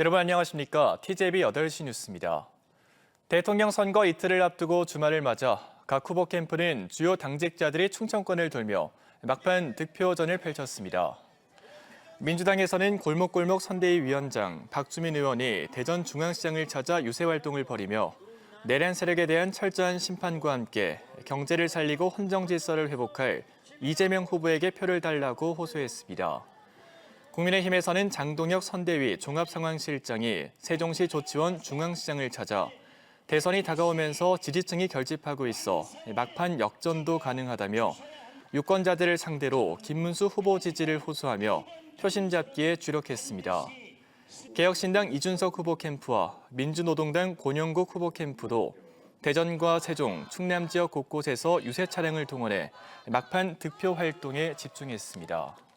여러분 안녕하십니까? TJB 8시 뉴스입니다. 대통령 선거 이틀을 앞두고 주말을 맞아 각 후보 캠프는 주요 당직자들이 충청권을 돌며 막판 득표전을 펼쳤습니다. 민주당에서는 골목골목 선대위 위원장 박주민 의원이 대전 중앙시장을 찾아 유세 활동을 벌이며 내란 세력에 대한 철저한 심판과 함께 경제를 살리고 헌정 질서를 회복할 이재명 후보에게 표를 달라고 호소했습니다. 국민의힘에서는 장동혁 선대위 종합상황실장이 세종시 조치원 중앙시장을 찾아 대선이 다가오면서 지지층이 결집하고 있어 막판 역전도 가능하다며 유권자들을 상대로 김문수 후보 지지를 호소하며 표심 잡기에 주력했습니다. 개혁신당 이준석 후보 캠프와 민주노동당 권영국 후보 캠프도 대전과 세종, 충남 지역 곳곳에서 유세 차량을 동원해 막판 득표 활동에 집중했습니다.